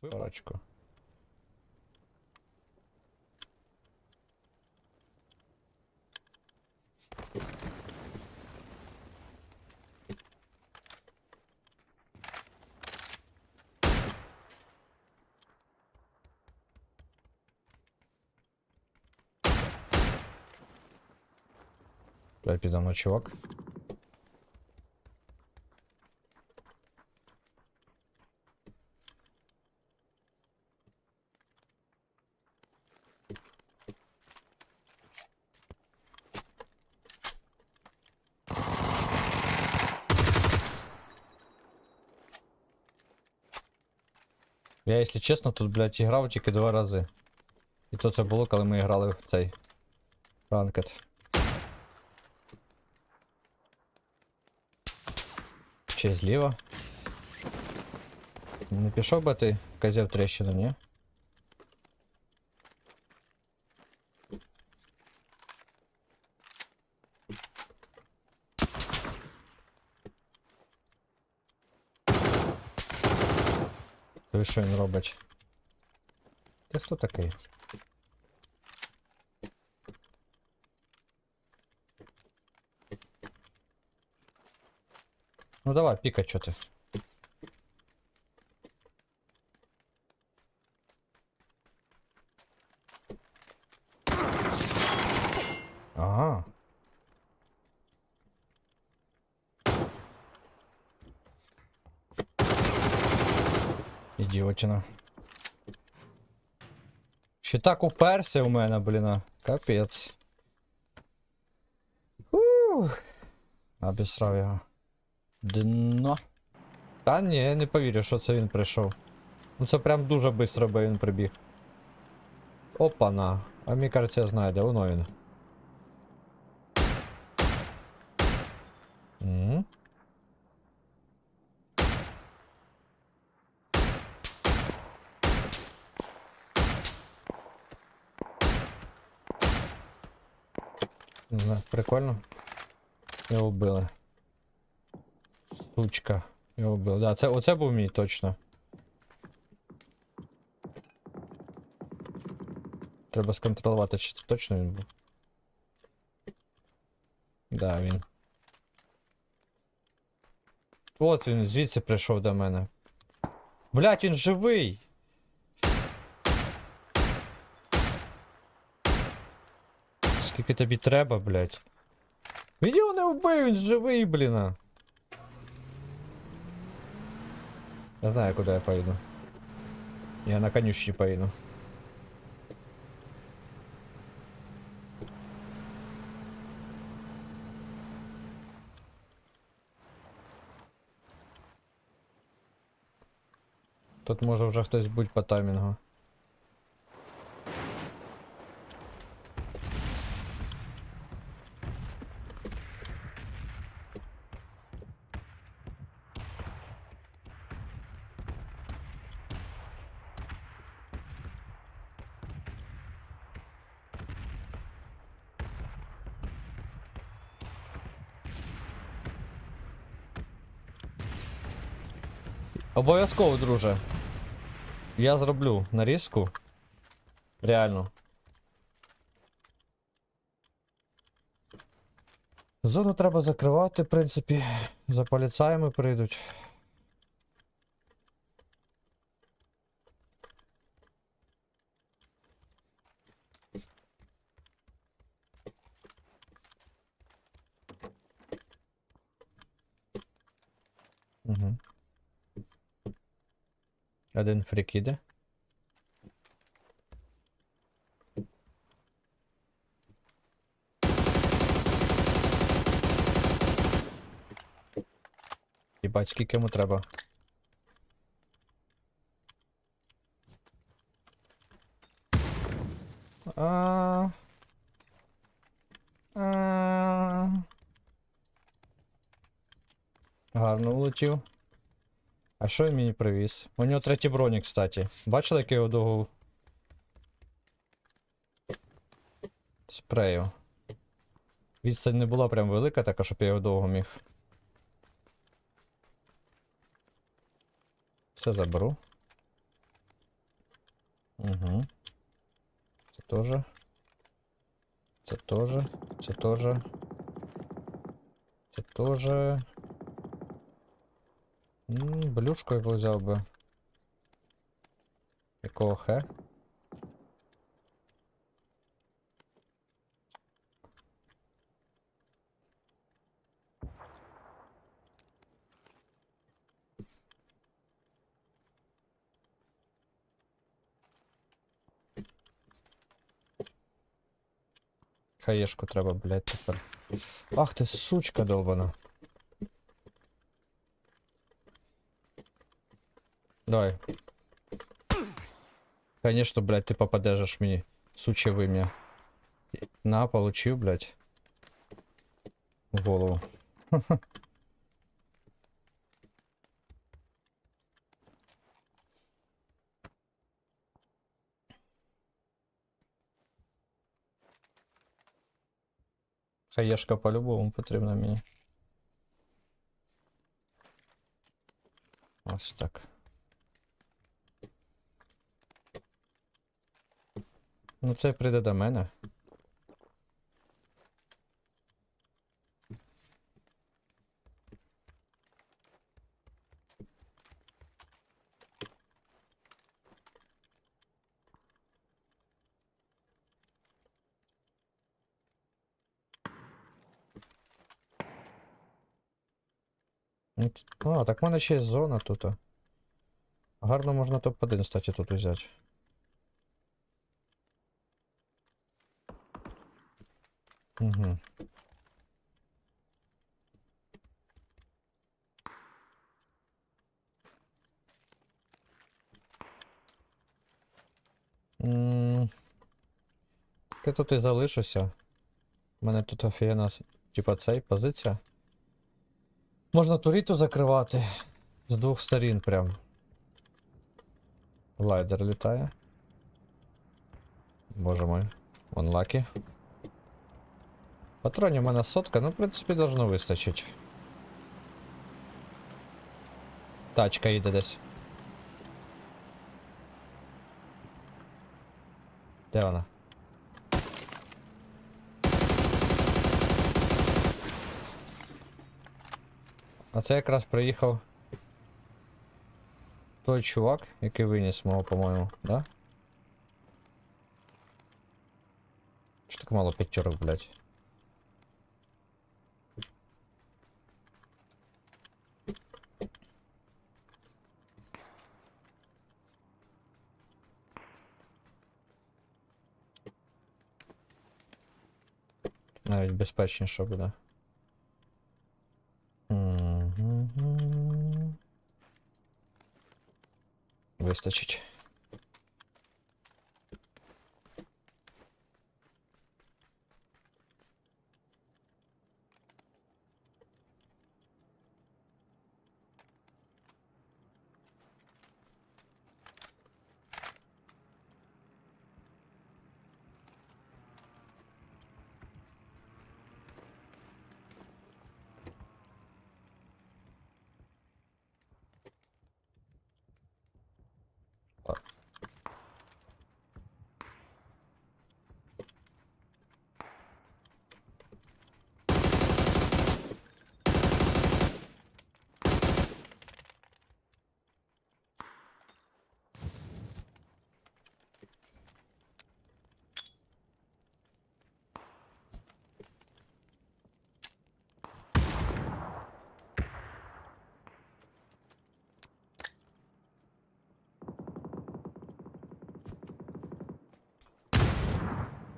Парочку. Блядь, підо мною чувак. Я, якщо чесно, тут, блядь, грав тільки два рази. І то це було, коли ми грали в цей ранкет. Ще зліва. Не пішов би ти казяв трещину, ні? Ви що він робить? Ти хто такий? Ну давай, пікай, чо ти. Ідіотина. Ще так уперся у мене, блін. Капець. Ух. Обісрав його. Дно. Та ні, я не повірю, що це він прийшов. Ну це прям дуже швидко би він прибіг. Опана. А мені кажеться, я знаю, де воно він. М? Не знаю, прикольно. Його вбили. Сучка. Його вбили. Да, це, оце був мій точно. Треба сконтролювати, чи це точно він був. Да, він. От він звідси прийшов до мене. Блять, він живий! Скільки тобі треба, блять? Він його не вбив, він живий, блін. Я знаю, куди я поїду. Я на конюшні поїду. Тут може вже хтось бути по таймінгу. Обов'язково, друже. Я зроблю нарізку. Реально. Зону треба закривати, в принципі. За поліцаями прийдуть. Угу. Один фрік іде. Їбать, скільки йому треба. А. А. Гарно влетів. А що він мені привіз? У нього третій бронік, кстати. Бачили, який його догув? Спрею. Відстань не була прям велика, така, щоб я його довго міг. Все заберу. Угу. Це теж. Це теж. Це теж. Це теж. Блюшку яку взяв би. Якого хе? Хаєшку треба, блядь, тепер. Ах ти сучка долбана. Давай. Конечно, блядь, ты попадешь мені. Суче вим'я. На, получив, блядь. В голову. Хаєшка по-любому потрібна мені. Ось так. Ну це прийде до мене. А, так в мене ще є зона тут. Гарно можна топ-1, кстати, тут взяти. Угу. Я тут і залишуся. У мене тут офігенна, типа цей позиція. Можна туріту закривати з двох сторін прям. Глайдер літає. Боже мой. Онлакі. Патронів у мене сотка, ну, в принципі, должно вистачить. Тачка їде десь. Де вона? А це якраз приїхав той чувак, який виніс мого, по-моєму, да? Чи так мало п'ятерок, блядь? Навіть безпечніше буде. Вистачить. Де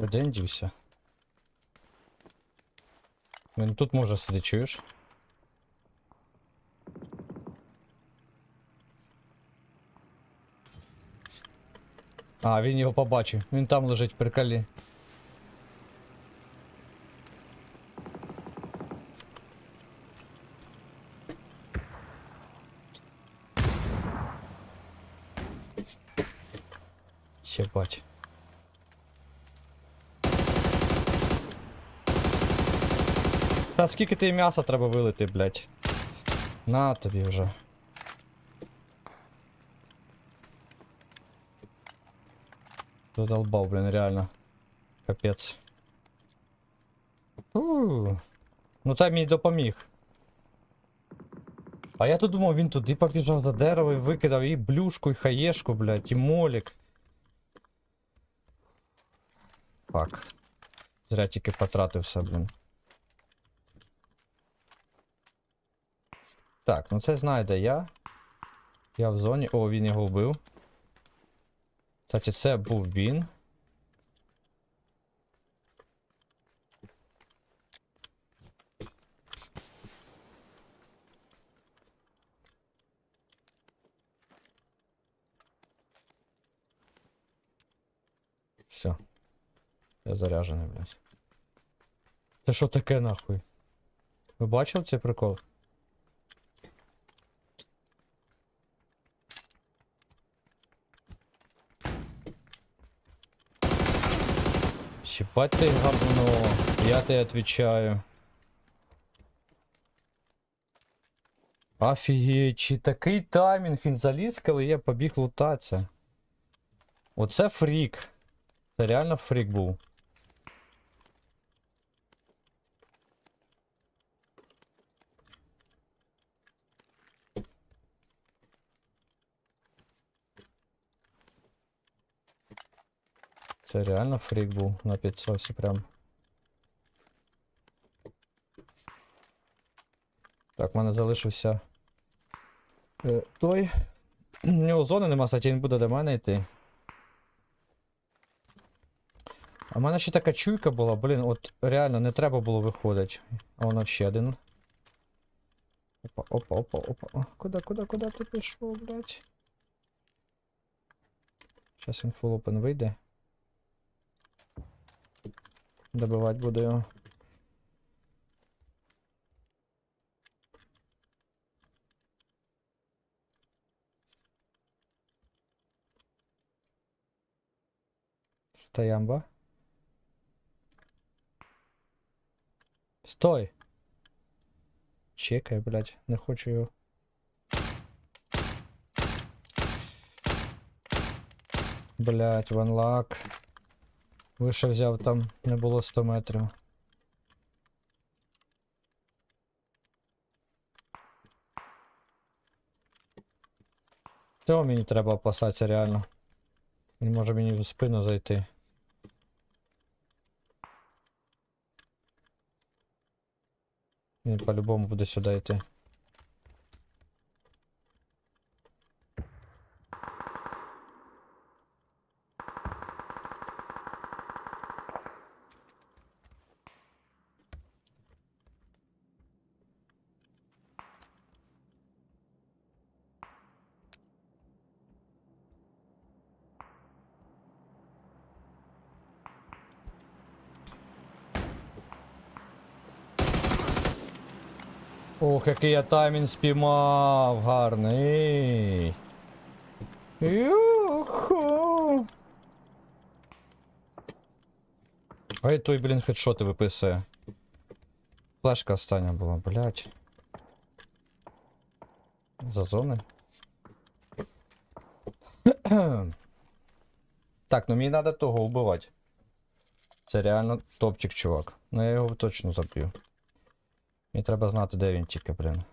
він дівся? Він тут може сидіти, чуєш? А, він його побачив. Він там лежить при Скільки ти м'яса треба вилити, блядь? На тобі вже. Задолбав, блін, реально. Капець. У, Ну це мені допоміг. А я тут думав, він туди побіжав до дерева і викидав і блюшку, і хаєшку, блядь, і молік. Фак. Зря тільки потратився, блін. Так, ну це знає, де я. Я в зоні. О, він його вбив. Кстати, це був він. Все. Я заряжений, блядь. Це що таке нахуй? Ви бачили цей прикол? Щипать ты говно. Я тебе отвечаю. Офігеть, чи такий таймінг він заліз, коли я побіг лутатися. Оце фрік. Це реально фрік був. Це реально фрік був на підсосі прям. Так, в мене залишився. Е, той. У нього зони нема, кстати, він буде до мене йти. А в мене ще така чуйка була, блін, от реально не треба було виходити. А воно ще один. Опа, опа, опа, опа. Куда, куда, куда ти пішов, блядь? Зараз він full open вийде. Добивати буду його. Стоямба. Стой! Чекай, блядь, не хочу його. Блядь, ванлак. Вище взяв там, не було 100 метрів. Цього мені треба опасатися реально. Він може мені в спину зайти. Він по-любому буде сюди йти. Ох, який я таймінг спіймав, гарний. Юху. Ай той, блін, хедшоти виписує. Флешка остання була, блядь. За зони. так, ну мені треба того вбивати. Це реально топчик, чувак. Ну я його точно заб'ю. Мені треба знати, де він тільки, блін.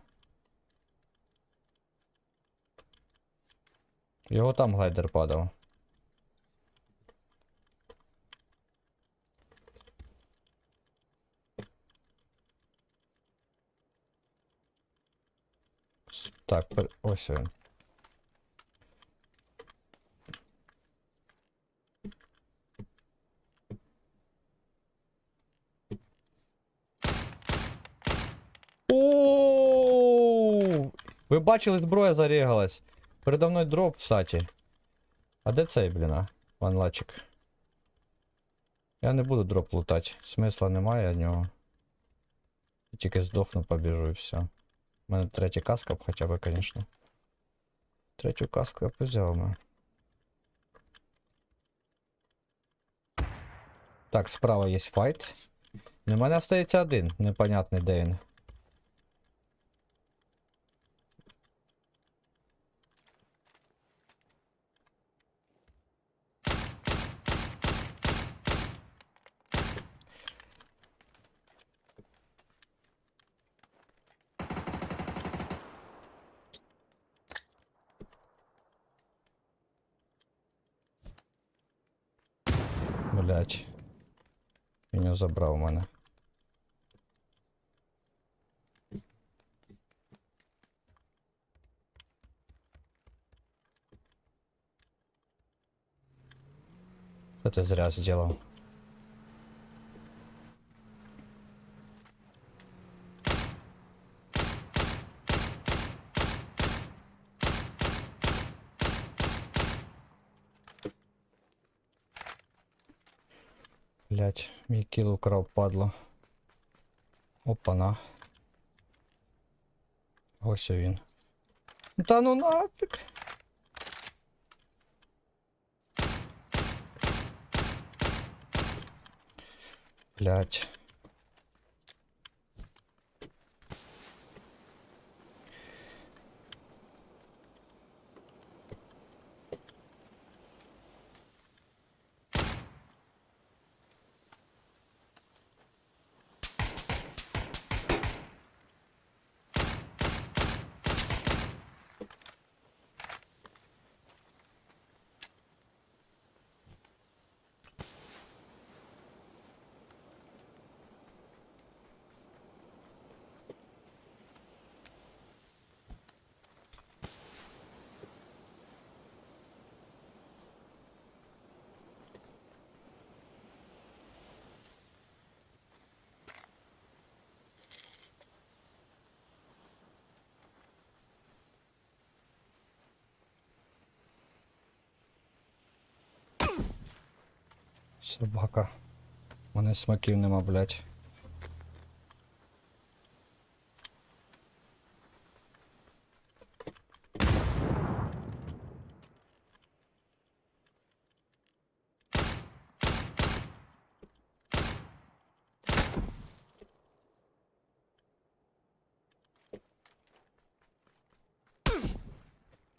Його там глайдер падав. Так, ось він. Ви бачили, зброя зарегалась. Передо мною дроп, кстати. А де цей, блін. Ванлачик. Я не буду дроп лутати. Смисла немає нього. Тільки здохну, побіжу і все. У мене третя каска б хоча б, звісно. Третю каску я б взяв би. Так, справа є файт. У мене остається один, непонятний де. Блять. Він його забрав мене. Це зря зробив? Блять, мій кіл украв падло. Опана. Ось він. Та ну нафіг. Блять. Собака. У мене смаків нема, блять.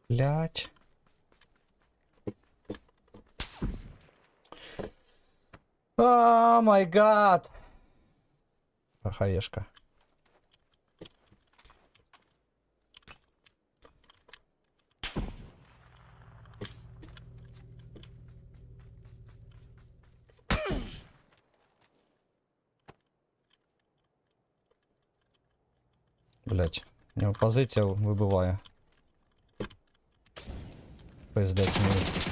Блять. О май гад. Хаешка. Блять, у нього позиція вибиває. Пиздець мені.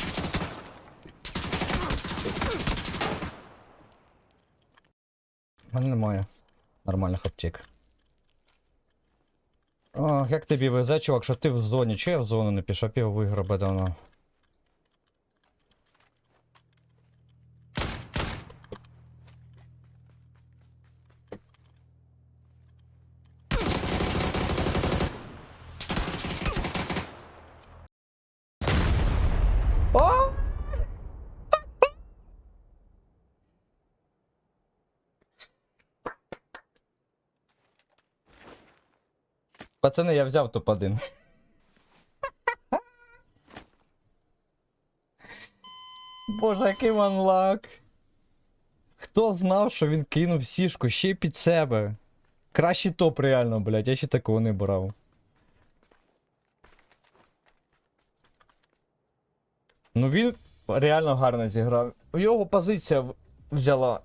Мене немає нормальних аптек. О, як тобі везе, чувак, що ти в зоні? Чи я в зону не пішов, пів виграв би давно. О! Пацани, я взяв топ-1. Боже, який манлак. Хто знав, що він кинув сішку ще під себе? Кращий топ реально, блядь, я ще такого не брав. Ну він реально гарно зіграв. Його позиція взяла